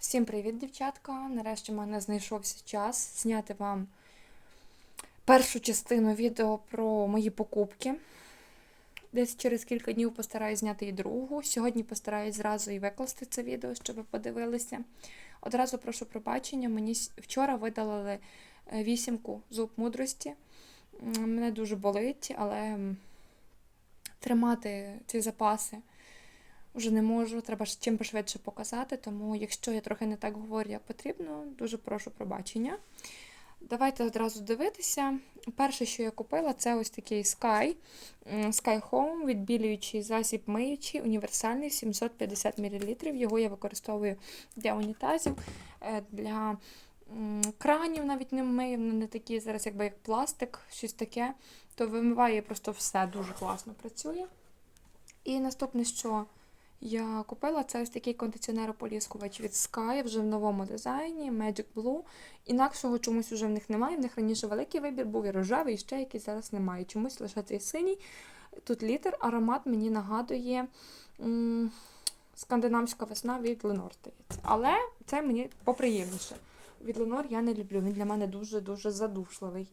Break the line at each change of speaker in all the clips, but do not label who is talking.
Всім привіт, дівчатка! Нарешті в мене знайшовся час зняти вам першу частину відео про мої покупки. Десь через кілька днів постараюсь зняти і другу. Сьогодні постараюсь зразу і викласти це відео, щоб ви подивилися. Одразу прошу пробачення, мені вчора видалили е, вісімку зуб мудрості. Мене дуже болить, але тримати ці запаси вже не можу, треба чим пошвидше показати, тому якщо я трохи не так говорю, як потрібно, дуже прошу пробачення. Давайте одразу дивитися. Перше, що я купила, це ось такий Sky. Sky Home, відбілюючий засіб миючий, універсальний 750 мл. Його я використовую для унітазів, е, для кранів навіть не мию, не такі зараз, якби як пластик, щось таке, то вимиває просто все, дуже класно працює. І наступне, що я купила це ось такий кондиціонер-ополіскувач від Sky вже в новому дизайні Magic Blue. Інакшого чомусь вже в них немає. В них раніше великий вибір був і рожевий, і ще якийсь зараз немає. Чомусь лише цей синій. Тут літер, аромат мені нагадує м, скандинавська весна від Ленор, здається. Але це мені поприємніше. Від Ленор я не люблю. Він для мене дуже-дуже задушливий.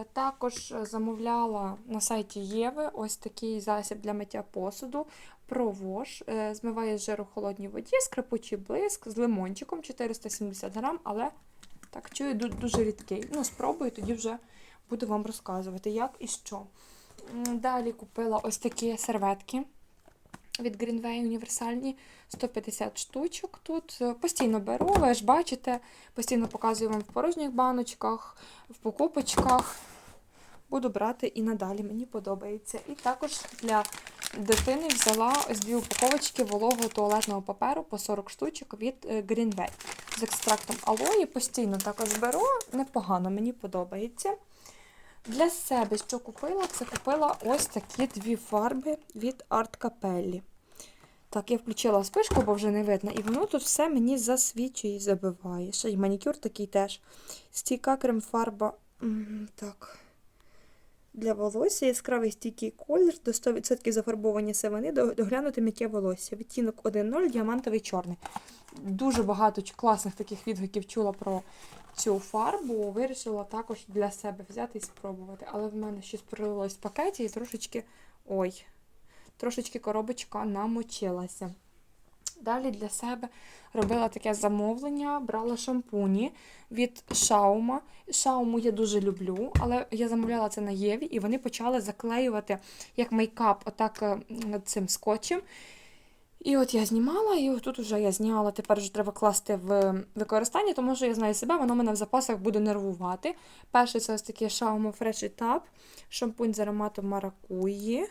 Е, Також е, замовляла на сайті Єви ось такий засіб для миття посуду. Провож е, змиває з жиру в холодній воді, скрипучий блиск з лимончиком 470 грам, але так чую дуже рідкий. Ну, спробую, тоді вже буду вам розказувати, як і що. Далі купила ось такі серветки від Greenway універсальні 150 штучок. Тут постійно беру, ви ж бачите, постійно показую вам в порожніх баночках, в покупочках. Буду брати і надалі, мені подобається. І також для дитини взяла ось дві упаковочки вологого туалетного паперу по 40 штучок від е, Greenway з екстрактом алої. Постійно також беру, непогано, мені подобається. Для себе, що купила, це купила ось такі дві фарби від Art Capelli. Так, я включила спишку, бо вже не видно, і воно тут все мені засвічує і забиває. Ще й манікюр такий теж. Стійка крем-фарба. Так. Для волосся яскравий стійкий колір, до 100% зафарбовані сивини, доглянути м'яке волосся. Відтінок 1.0, діамантовий чорний. Дуже багато класних таких відгуків чула про цю фарбу. Вирішила також для себе взяти і спробувати. Але в мене щось пролилось в пакеті і трошечки. Ой, трошечки коробочка намочилася. Далі для себе робила таке замовлення, брала шампуні від Шаума. Шауму я дуже люблю, але я замовляла це на Єві, і вони почали заклеювати як мейкап отак е, над цим скотчем. І от я знімала, і тут вже я зняла. Тепер вже треба класти в використання, тому що я знаю себе, воно мене в запасах буде нервувати. Перший це ось такий Xiaomi Fresh Tap, шампунь з ароматом маракуї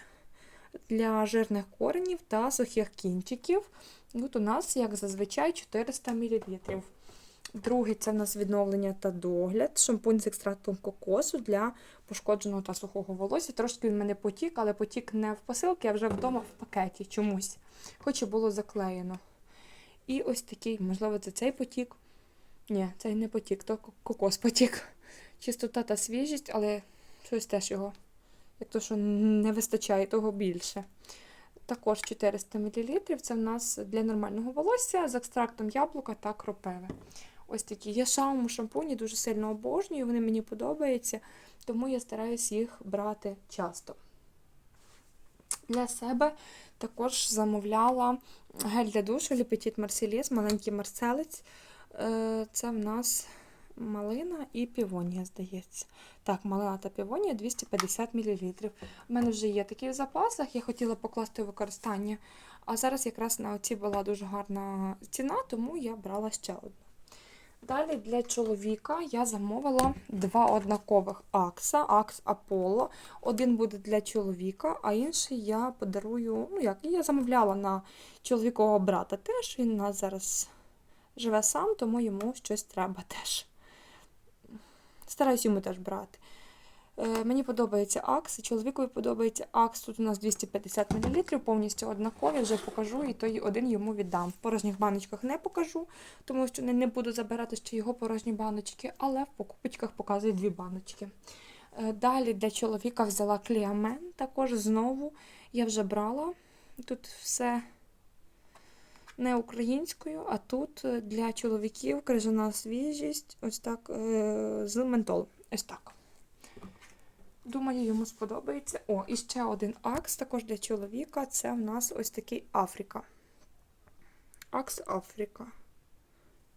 для жирних коренів та сухих кінчиків. Тут у нас, як зазвичай, 400 мл. Другий це в нас відновлення та догляд. Шампунь з екстрактом кокосу для пошкодженого та сухого волосся. Трошки він мене потік, але потік не в посилки, а вже вдома в пакеті чомусь. Хоч і було заклеєно. І ось такий, можливо, це цей потік. Ні, цей не потік, то кокос потік. Чистота та свіжість, але щось теж його, як то, що не вистачає того більше. Також 400 мл. Це в нас для нормального волосся з екстрактом яблука та кропиви. Ось такі. Я шауму шампуні дуже сильно обожнюю, вони мені подобаються, тому я стараюсь їх брати часто. Для себе також замовляла гель для душу Petit Marseillais, маленький марселець. Е, Це в нас малина і півонія, здається. Так, малина та півонія 250 мл. У мене вже є такі в запасах, я хотіла покласти у використання. А зараз якраз на оці була дуже гарна ціна, тому я брала ще одну. Далі для чоловіка я замовила два однакових акса, акс Аполло. Один буде для чоловіка, а інший я подарую. Ну як, я замовляла на чоловікового брата теж. Він у нас зараз живе сам, тому йому щось треба теж. Стараюсь йому теж брати. Е, мені подобається акс, чоловікові подобається акс. Тут у нас 250 мл, повністю однакові, вже покажу, і той один йому віддам. В порожніх баночках не покажу, тому що не, буду забирати ще його порожні баночки, але в покупочках показую дві баночки. Е, Далі для чоловіка взяла кліамен, також знову я вже брала. Тут все не українською, а тут е, для чоловіків крижана свіжість, ось так, е, з ментолом. Ось так. Думаю, йому сподобається. О, і ще один акс, також для чоловіка. Це в нас ось такий Африка. Акс Африка.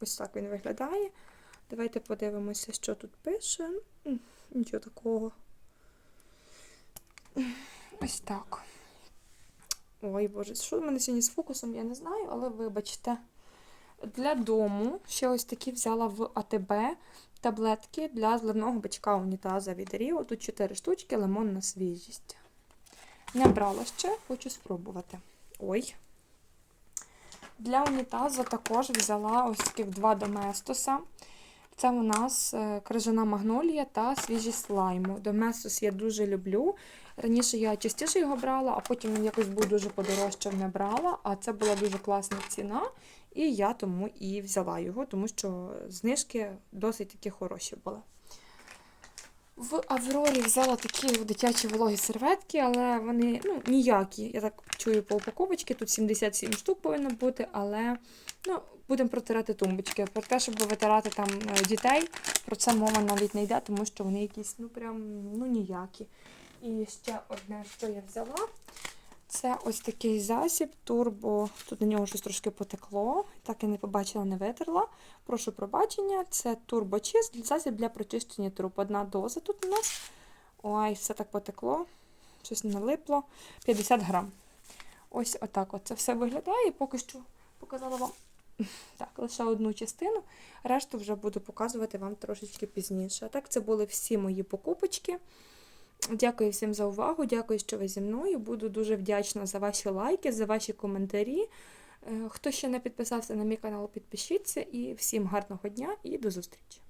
Ось так він виглядає. Давайте подивимося, що тут пише. Нічого такого. Ось так. Ой, Боже, що в мене сьогодні з фокусом, я не знаю, але вибачте. Для дому ще ось такі взяла в АТБ таблетки для зливного бичка унітаза від Ріо. Тут 4 штучки, лимонна свіжість. Не брала ще, хочу спробувати. Ой. Для унітазу також взяла ось таких два доместоса. Це у нас е, крижана магнолія та свіжість слайму. Доместос я дуже люблю. Раніше я частіше його брала, а потім він якось був дуже подорожчав, не брала. А це була дуже класна ціна, і я тому і взяла його, тому що знижки досить такі хороші були. В Аврорі взяла такі дитячі вологі серветки, але вони ну, ніякі. Я так чую по упаковочці, тут 77 штук повинно бути, але ну, будемо протирати тумбочки. Про те, щоб витирати там е, дітей, про це мова навіть не йде, тому що вони якісь ну прям ну ніякі. І ще одне, що я взяла, це ось такий засіб турбо. Тут на нього щось трошки потекло. Так я не побачила, не витерла. Прошу пробачення. Це турбочист, засіб для прочищення труб. Одна доза тут у нас. Ой, все так потекло. Щось налипло. 50 грам. Ось отак от це все виглядає. Поки що показала вам так, лише одну частину. Решту вже буду показувати вам трошечки пізніше. А так, це були всі мої покупочки. Дякую всім за увагу, дякую, що ви зі мною. Буду дуже вдячна за ваші лайки, за ваші коментарі. Е, Хто ще не підписався на мій канал, підпишіться. І всім гарного дня і до зустрічі!